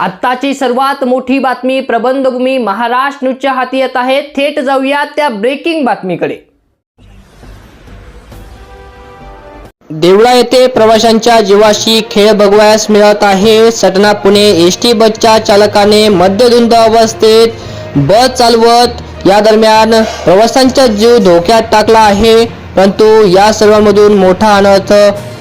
आत्ताची सर्वात मोठी बातमी प्रबंधभूमी महाराष्ट्र न्यूजच्या हाती येत आहे. थेट जाऊया त्या ब्रेकिंग बातमीकडे. देवळा येथे प्रवाशांच्या जीवाशी खेळ बघवायस मिळत आहे. सटना पुणे एस टी बसच्या चालकाने मद्यधुंद अवस्थेत बस चालवत या दरम्यान प्रवाशांचा जीव धोक्यात टाकला आहे. परंतु या सर्वांमधून मोठा अनर्थ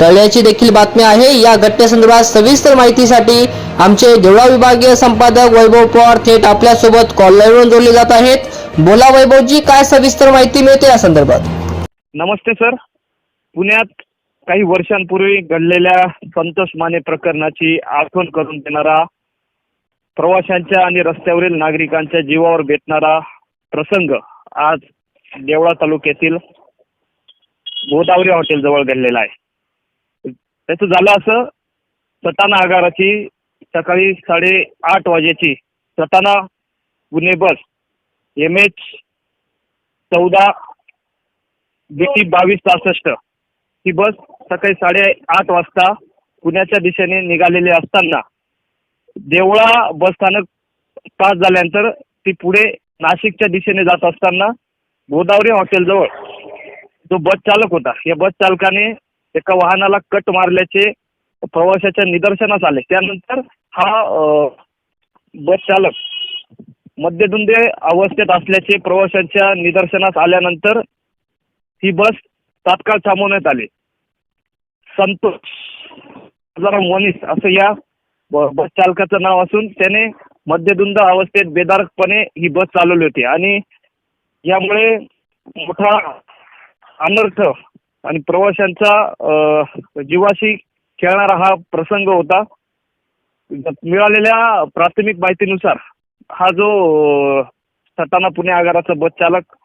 टळल्याची देखील बातमी आहे. या घटनेसंदर्भात सविस्तर माहितीसाठी आमचे देवळा विभागीय संपादक वैभव पवार थेट आपल्यासोबत कॉल लाईनवरून जोडले जात आहेत. बोला वैभवजी काय सविस्तर माहिती मिळते या संदर्भात? नमस्ते सर. पुण्यात काही वर्षांपूर्वी घडलेल्या संतोष माने प्रकरणाची आठवण करून देणारा प्रवाशांच्या आणि रस्त्यावरील नागरिकांच्या जीवावर बेतणारा प्रसंग आज देवळा तालुक्यातील गोदावरी हॉटेलजवळ घडलेला आहे. त्याचं झालं असं सटाणा आगाराची सकाळी साडेआठ वाजेची Satana Pune bus. M H चौदा बीटी बावीस सहासष्ट ही बस सकाळी साडेआठ वाजता पुण्याच्या दिशेने निघालेली असताना देवळा बस स्थानक पास झाल्यानंतर ती पुढे नाशिकच्या दिशेने जात असताना गोदावरी हॉटेलजवळ जो बस चालक होता या बस चालकाने एका वाहनाला कट मारल्याचे प्रवाशाच्या निदर्शनास आले. त्यानंतर हा बस चालक मध्यधुंदे अवस्थेत असल्याचे प्रवाशांच्या निदर्शनास आल्यानंतर ही बस तात्काळ थांबवण्यात आली. संतोष जरा असं या बस चालकाचं नाव असून त्याने मध्यधुंद अवस्थेत बेदारकपणे ही बस चालवली होती. आणि यामुळे मोठा अनर्थ आणि प्रवाशांचा अं, जीवाशी खेळणारा हा प्रसंग होता. मिळालेल्या प्राथमिक माहितीनुसार हा जो सटाणा पुणे आगाराचा बस चालक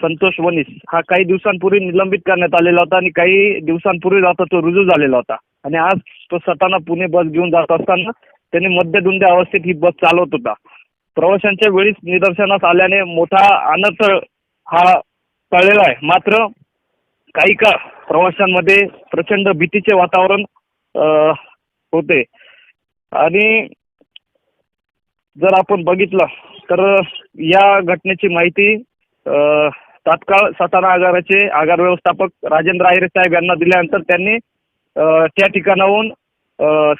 संतोष वनिस हा काही दिवसांपूर्वी निलंबित करण्यात आलेला होता आणि काही दिवसांपूर्वी आता तो रुजू झालेला होता. आणि आज तो सटाणा पुणे बस घेऊन जात असताना त्याने मध्यधुंद अवस्थेत ही बस चालवत होता. प्रवाशांच्या वेळीच निदर्शनास आल्याने मोठा अनर्थ हा कळलेला आहे. मात्र काही काळ प्रवाशांमध्ये प्रचंड भीतीचे वातावरण होते. आणि जर आपण बघितलं तर या घटनेची माहिती अं, तात्काळ सातारा आगाराचे आगार व्यवस्थापक राजेंद्र आहिरे साहेब यांना दिल्यानंतर त्यांनी त्या ठिकाणाहून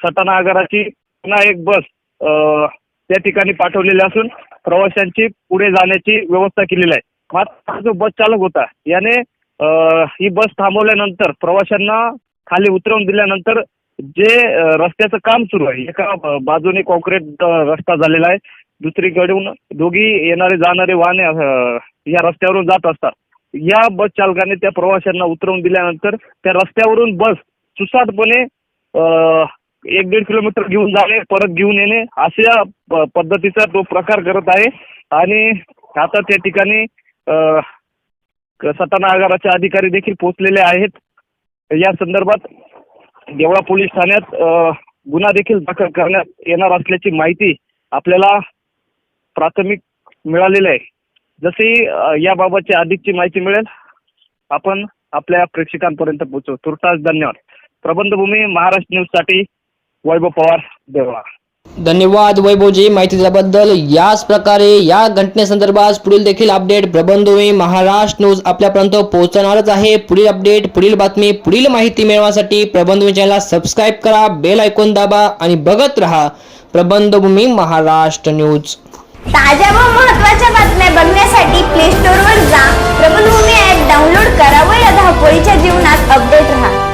सटाणा आगाराची पुन्हा एक बस अं, त्या ठिकाणी पाठवलेली असून प्रवाशांची पुढे जाण्याची व्यवस्था केलेली आहे. मात्र जो बस चालक होता याने ही बस थांबवल्यानंतर प्रवाशांना खाली उतरवून दिल्यानंतर जे रस्त्याचं काम सुरू आहे एका बाजूने कॉन्क्रीट रस्ता झालेला आहे. दुसरीकडून दोघी येणारे जाणारे वाहने या रस्त्यावरून जात असतात. या बस चालकाने त्या प्रवाशांना उतरवून दिल्यानंतर त्या रस्त्यावरून बस सुसाटपणे एक दीड किलोमीटर घेऊन जाणे परत घेऊन येणे अशा पद्धतीचा तो प्रकार करत आहे. आणि आता त्या ठिकाणी सटाणा आगाराचे अधिकारी देखील पोहोचलेले आहेत. या संदर्भात देवळा पोलीस ठाण्यात गुन्हा देखील दाखल करण्यात येणार असल्याची माहिती आपल्याला प्राथमिक मिळालेली आहे. जशी याबाबतची अधिकची माहिती मिळेल. आपण आपल्या प्रेक्षकांपर्यंत पोहोचू. तुर्तास धन्यवाद. प्रबंधभूमी महाराष्ट्र न्यूजसाठी वैभव पवार देवळा. धन्यवाद वैभवजी माहिती दिल्याबद्दल याच प्रकारे या घटनेसंदर्भात पुढील देखील अपडेट. प्रबंधोमी महाराष्ट्र न्यूज आपल्यापर्यंत पोहोचणारच आहे. पुढील अपडेट पुढील बातमी पुढील माहिती मिळवण्यासाठी प्रबंधभूमी चॅनल सबस्क्राईब करा बेल ऐकून दाबा आणि बघत राहा प्रबंधभूमी महाराष्ट्र न्यूज. ताज्या व महत्त्वाच्या बातम्या बघण्यासाठी प्ले स्टोअरवर जा. प्रबंधभूमी ऍप डाऊनलोड करा व या धावपळीच्या जीवनात अपडेट राहा.